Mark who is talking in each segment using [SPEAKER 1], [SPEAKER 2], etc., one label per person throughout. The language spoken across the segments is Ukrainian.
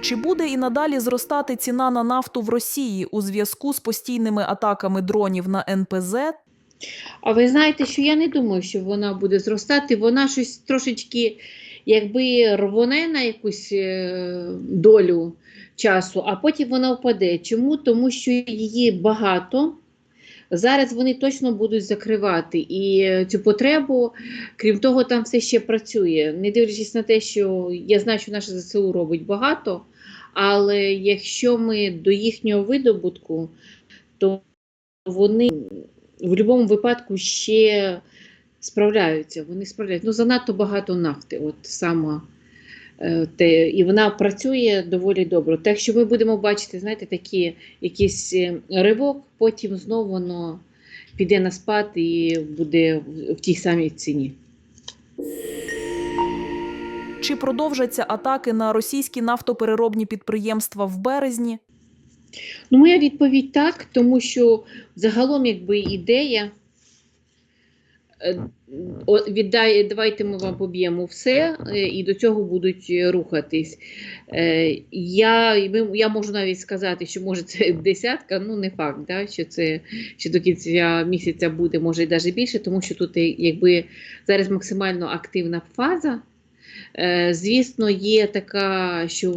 [SPEAKER 1] Чи буде і надалі зростати ціна на нафту в Росії у зв'язку з постійними атаками дронів на НПЗ
[SPEAKER 2] А ви знаєте, що я не думаю, що вона буде зростати. Вона щось трошечки, якби рвоне на якусь е, долю часу, а потім вона впаде. Чому? Тому що її багато. Зараз вони точно будуть закривати і е, цю потребу, крім того, там все ще працює. Не дивлячись на те, що я знаю, що наше ЗСУ робить багато, але якщо ми до їхнього видобутку, то вони в будь-якому випадку ще справляються. Вони справляються. Ну, занадто багато нафти, от саме. Е, і вона працює доволі добре. Так що ми будемо бачити, знаєте, такі якийсь е, ривок, потім знову воно піде на спад і буде в- в тій самій ціні.
[SPEAKER 1] Чи продовжаться атаки на російські нафтопереробні підприємства в березні?
[SPEAKER 2] Ну, моя відповідь так, тому що загалом, якби ідея. Е, Віддай, давайте ми вам поб'ємо все, е, і до цього будуть е, рухатись. Я, я можу навіть сказати, що може це десятка, ну не факт, да, що це що до кінця місяця буде, може і навіть більше, тому що тут якби зараз максимально активна фаза. Звісно, є така, що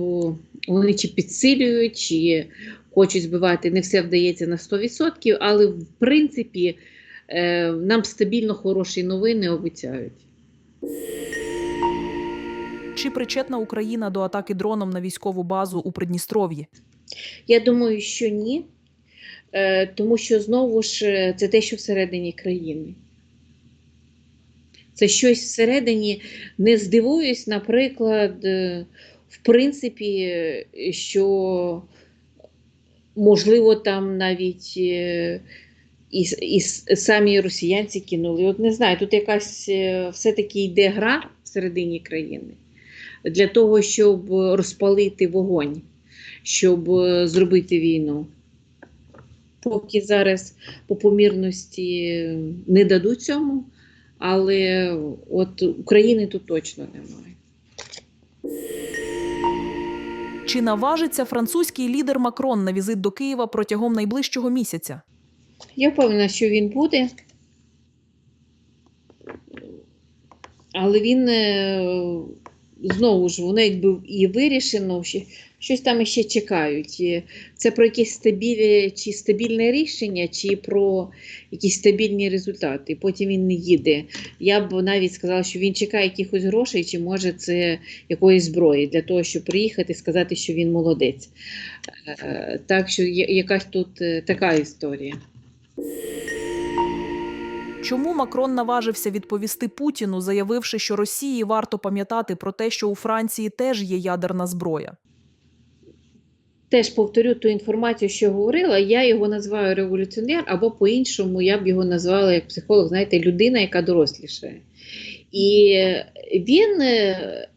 [SPEAKER 2] вони чи підсилюють, чи хочуть збивати, не все вдається на 100%, але в принципі нам стабільно хороші новини обіцяють.
[SPEAKER 1] Чи причетна Україна до атаки дроном на військову базу у Придністров'ї?
[SPEAKER 2] Я думаю, що ні, е, тому що знову ж е, це те, що всередині країни. Це щось всередині. Не здивуюсь, наприклад, е, в принципі, е, що можливо там навіть е, і, і самі росіянці кинули. От не знаю, тут якась е, все-таки йде гра всередині країни для того, щоб розпалити вогонь, щоб е, зробити війну. Поки зараз по помірності не дадуть цьому, але от України тут точно немає.
[SPEAKER 1] Чи наважиться французький лідер Макрон на візит до Києва протягом найближчого місяця?
[SPEAKER 2] Я впевнена, що він буде. Але він е, знову ж воно якби і вирішено, щось там ще чекають. Це про якісь стабілі, чи стабільне рішення, чи про якісь стабільні результати. Потім він не їде. Я б навіть сказала, що він чекає якихось грошей, чи може це якоїсь зброї для того, щоб приїхати і сказати, що він молодець. Е, Так що якась тут е, така історія.
[SPEAKER 1] Чому Макрон наважився відповісти Путіну, заявивши, що Росії варто пам'ятати про те, що у Франції теж є ядерна зброя?
[SPEAKER 2] теж повторю ту інформацію, що говорила. Я його називаю революціонер, або по-іншому я б його назвала як психолог, знаєте, людина, яка дорослішає. І він е,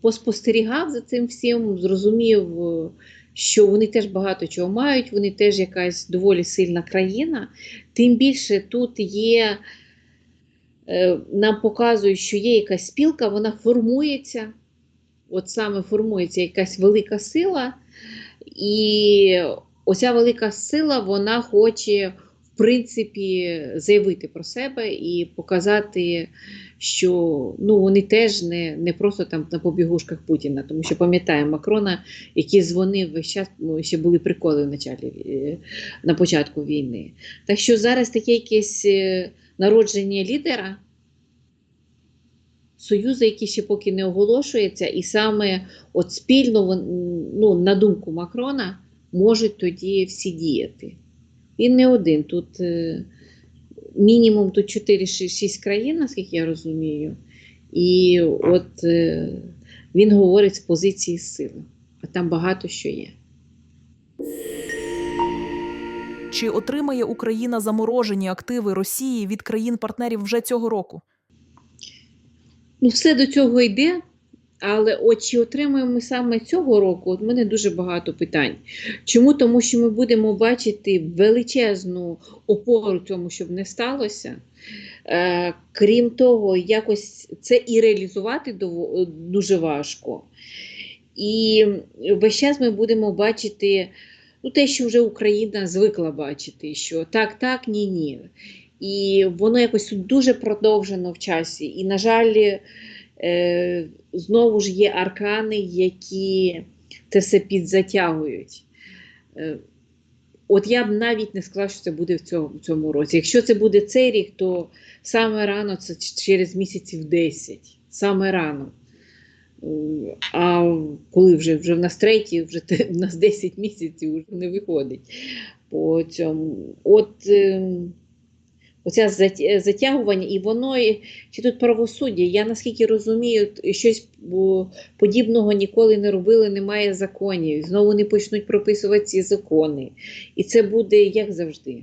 [SPEAKER 2] поспостерігав за цим всім, зрозумів, що вони теж багато чого мають, вони теж якась доволі сильна країна. Тим більше тут є, е, нам показують, що є якась спілка, вона формується. От саме формується якась велика сила, і оця велика сила вона хоче, принципі, заявити про себе і показати, що ну, вони теж не, не просто там на побігушках Путіна, тому що пам'ятаємо Макрона, який дзвонив весь час, ну, ще були приколи в началі, е, на початку війни. Так що зараз таке якесь е, народження лідера. Союзу, який ще поки не оголошується, і саме от спільно, ну, на думку Макрона, можуть тоді всі діяти. Він не один. Тут е, мінімум тут 4-6 країн, наскільки я розумію. І от е, він говорить з позиції сили, а там багато що є.
[SPEAKER 1] Чи отримає Україна заморожені активи Росії від країн-партнерів вже цього року?
[SPEAKER 2] Ну, все до цього йде. Але от чи отримаємо саме цього року? От мене дуже багато питань. Чому? Тому що ми будемо бачити величезну опору цьому, щоб не сталося. Е, крім того, якось це і реалізувати дуже важко. І весь час ми будемо бачити ну, те, що вже Україна звикла бачити, що так, так, ні, ні. І воно якось дуже продовжено в часі. І, на жаль, е, знову ж є аркани, які це все підзатягують. Е, От я б навіть не сказала, що це буде в цьому, в цьому році. Якщо це буде цей рік, то саме рано це через місяців 10. Саме рано. Е, А коли вже, вже в нас третій, вже в нас 10 місяців вже не виходить по цьому. От е, зат- затягування, і воно чи тут правосуддя. Я наскільки розумію, щось подібного ніколи не робили, немає законів. Знову вони почнуть прописувати ці закони. І це буде як завжди.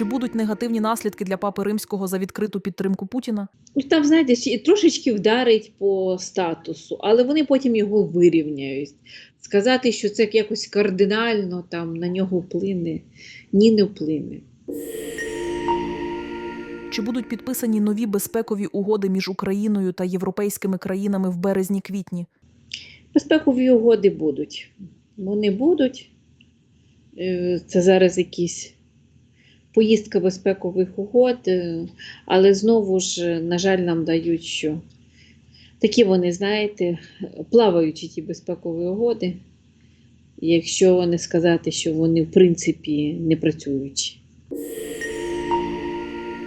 [SPEAKER 1] Чи будуть негативні наслідки для папи римського за відкриту підтримку Путіна?
[SPEAKER 2] Ну, там, знаєте, і трошечки вдарить по статусу, але вони потім його вирівняють. Сказати, що це якось кардинально там на нього вплине, ні, не вплине.
[SPEAKER 1] Чи будуть підписані нові безпекові угоди між Україною та європейськими країнами в березні-квітні?
[SPEAKER 2] Безпекові угоди будуть. Вони будуть. Е, Це зараз якісь поїздка безпекових угод, е, але знову ж, на жаль, нам дають, що такі вони, знаєте, плаваючі ті безпекові угоди, якщо не сказати, що вони в принципі не працюючі.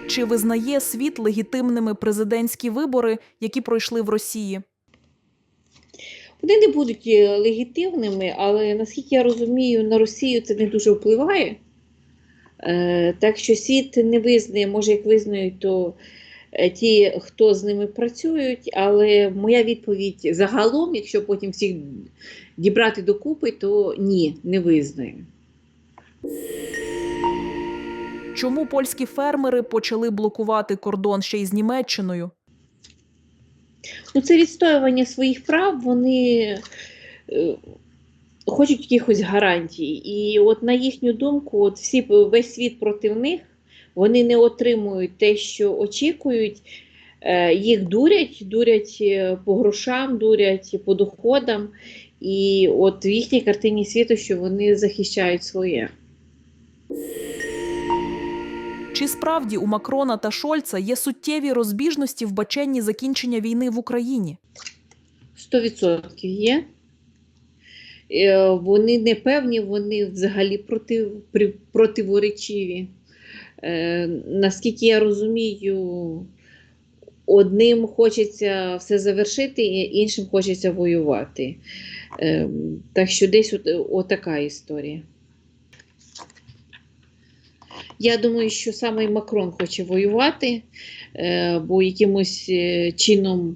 [SPEAKER 1] Чи визнає світ легітимними президентські вибори, які пройшли в Росії?
[SPEAKER 2] Вони не будуть е, легітимними, але наскільки я розумію, на Росію це не дуже впливає. Е, так що світ не визнає, може, як визнають, то е, ті, хто з ними працюють, але моя відповідь загалом, якщо потім всіх дібрати докупи, то ні, не визнаю.
[SPEAKER 1] Чому польські фермери почали блокувати кордон ще й з Німеччиною?
[SPEAKER 2] Ну, це відстоювання своїх прав, вони е, хочуть якихось гарантій. І от на їхню думку, от всі весь світ проти них, вони не отримують те, що очікують. Е, їх дурять, дурять е, по грошам, дурять по доходам. І от в їхній картині світу, що вони захищають своє.
[SPEAKER 1] Чи справді у Макрона та Шольца є суттєві розбіжності в баченні закінчення війни в Україні?
[SPEAKER 2] 100% є. Е, Вони не певні, вони взагалі проти, противоречиві. Е, Наскільки я розумію, одним хочеться все завершити, іншим хочеться воювати. Е, Так що десь от, отака історія. Я думаю, що саме Макрон хоче воювати, бо якимось чином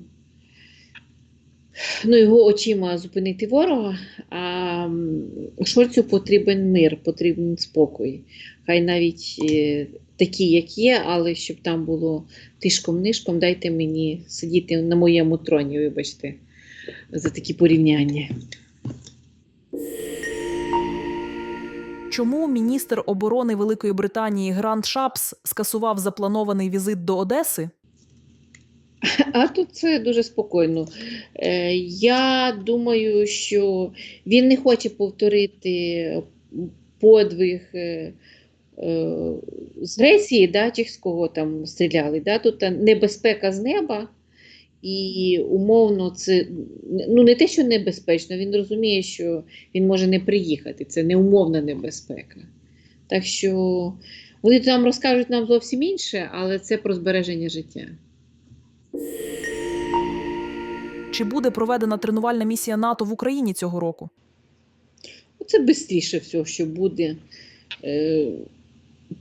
[SPEAKER 2] ну, його очима зупинити ворога, а м, Шольцу потрібен мир, потрібен спокій. Хай навіть е, такі, як є, але щоб там було тишком-нишком, дайте мені сидіти на моєму троні, вибачте, за такі порівняння.
[SPEAKER 1] Чому міністр оборони Великої Британії Грант Шапс скасував запланований візит до Одеси?
[SPEAKER 2] А тут це дуже спокійно. Е, я думаю, що він не хоче повторити подвиг е, е, з Греції, да, чи з кого там стріляли. Да? Тут небезпека з неба. І умовно, це ну не те, що небезпечно, він розуміє, що він може не приїхати. Це не умовна небезпека. Так що вони там розкажуть нам зовсім інше, але це про збереження життя.
[SPEAKER 1] Чи буде проведена тренувальна місія НАТО в Україні цього року?
[SPEAKER 2] Це швидше всього, що буде. Е,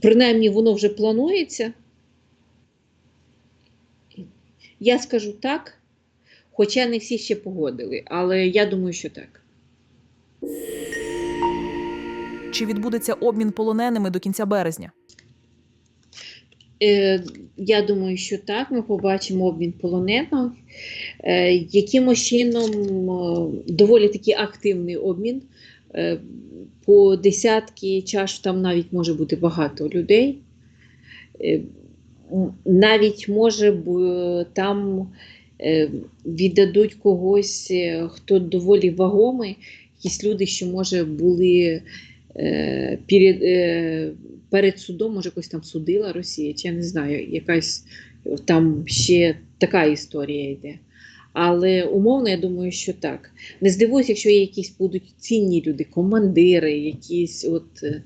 [SPEAKER 2] принаймні, воно вже планується. Я скажу так, хоча не всі ще погодили, але я думаю, що так.
[SPEAKER 1] Чи відбудеться обмін полоненими до кінця березня?
[SPEAKER 2] Е, я думаю, що так. Ми побачимо обмін полонених. Е, якимось чином е, доволі такий активний обмін. По десятки чаш там навіть може бути багато людей. Навіть може там віддадуть когось, хто доволі вагомий, якісь люди, що може були перед судом, може якось там судила Росія, чи я не знаю, якась там ще така історія йде. Але умовно, я думаю, що так. Не здивуюсь, якщо є якісь будуть цінні люди, командири, якісь от е,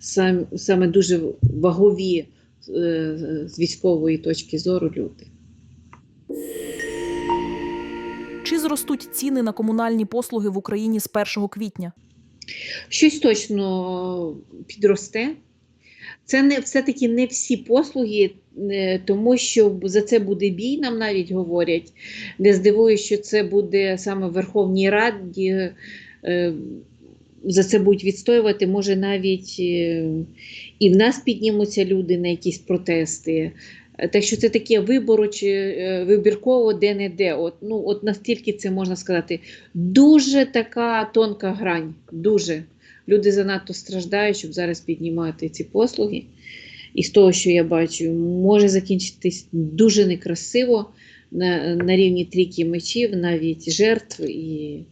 [SPEAKER 2] сам, саме дуже вагові е, з військової точки зору люди.
[SPEAKER 1] Чи зростуть ціни на комунальні послуги в Україні з 1 квітня?
[SPEAKER 2] Щось точно підросте. Це не все-таки не всі послуги, е, тому що за це буде бій, нам навіть говорять. Не здивуюсь, що це буде саме в Верховній Раді. е, За це будуть відстоювати, може навіть е, і в нас піднімуться люди на якісь протести. Так що це таке вибороче, вибірково де-не-де. От, ну, от настільки це можна сказати. Дуже така тонка грань. Дуже. Люди занадто страждають, щоб зараз піднімати ці послуги. І з того, що я бачу, може закінчитись дуже некрасиво на, на рівні трійки мечів, навіть жертв. І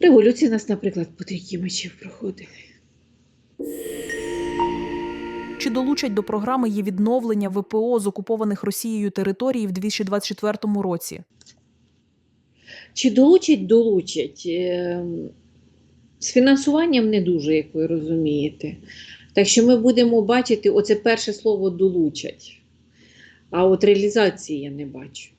[SPEAKER 2] революція нас, наприклад, по трійки мечів проходили.
[SPEAKER 1] Чи долучать до програми є відновлення ВПО з окупованих Росією територій в 2024 році?
[SPEAKER 2] Чи долучать, долучать. З фінансуванням не дуже, як ви розумієте. Так що ми будемо бачити оце перше слово долучать. А от реалізації я не бачу.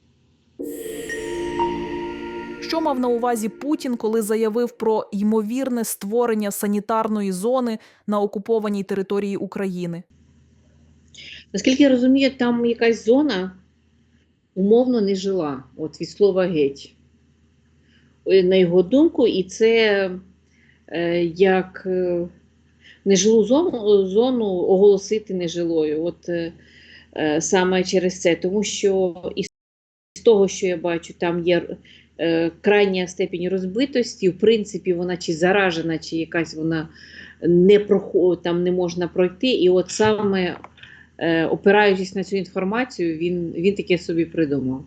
[SPEAKER 1] Що мав на увазі Путін, коли заявив про ймовірне створення санітарної зони на окупованій території України?
[SPEAKER 2] Наскільки я розумію, там якась зона умовно не жила, от від слова геть. Е, На його думку, і це як е, нежилу зону, зону оголосити нежилою. От е, е, саме через це, тому що із того, що я бачу, там є е, крайня степінь розбитості. В принципі, вона чи заражена, чи якась вона не проход, там не можна пройти. І от саме е, опираючись на цю інформацію, він, він таке собі придумав.